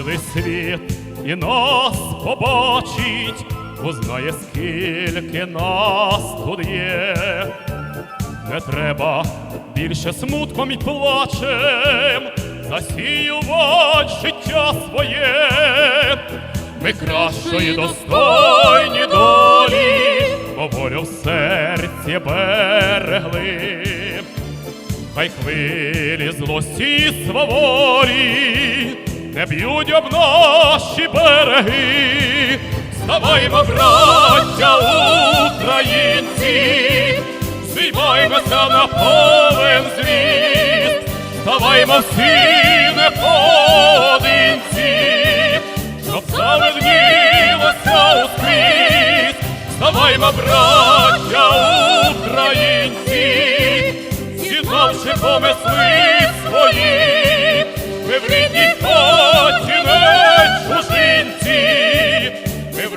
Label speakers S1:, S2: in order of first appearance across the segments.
S1: цілий світ і нас побачить, узнає, скільки нас тут є. Не треба більше смутком і плачем засіювати життя своє. Ми кращої достойні долі, бо волю в серці берегли. Хай хвилі злості сваволі не б'ють об наші береги. Ставаймо, браття українці, Звіймаймося на повен зріст, ставаймо всі не поодинці, щоб завиднілося ускрізь, ставаймо, браття українці, зізнавши помисли свої, ми в рідній хаті не чужинці, ми в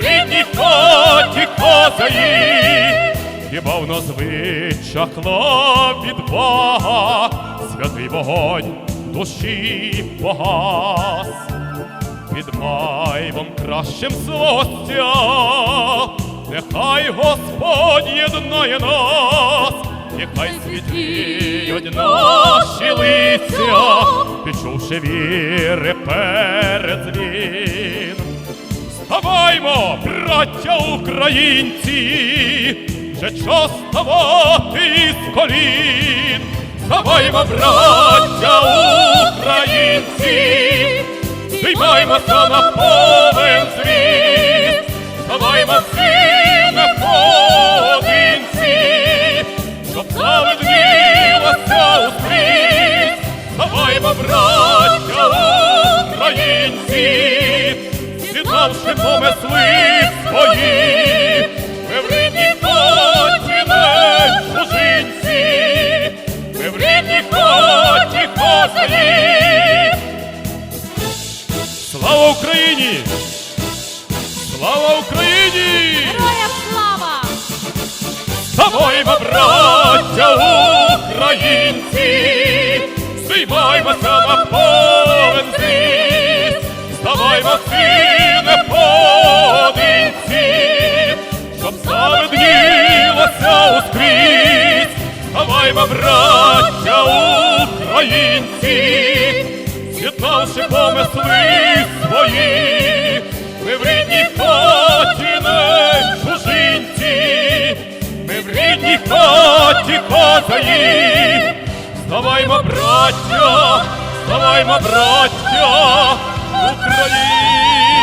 S1: хаті козаї. Хіба в нас вичахла відвага, святий вогонь душі погас, під майвом кращим злостя, нехай Господь єднає нас, нехай світліють наші лиця, підчувши віри перед дзвін. Ставаймо, браття українці, вже час ставати із колін. Ставаймо, браття українці, Зіймаймося на повен зріст, ставаймо всі зізнавши помисли свої, ми в рідній хаті не чужинці, ми в рідній хаті козаї. Слава Україні! Слава Україні!
S2: Героям слава!
S1: Ставаймо, браття українці, Звіймаймося на повен ставаймо, браття українці, з'єднавши помисли свої, ми в рідній хаті не чужинці, ми в рідній хаті козаї, ставаймо, браття, ставаймо, браття, Україна!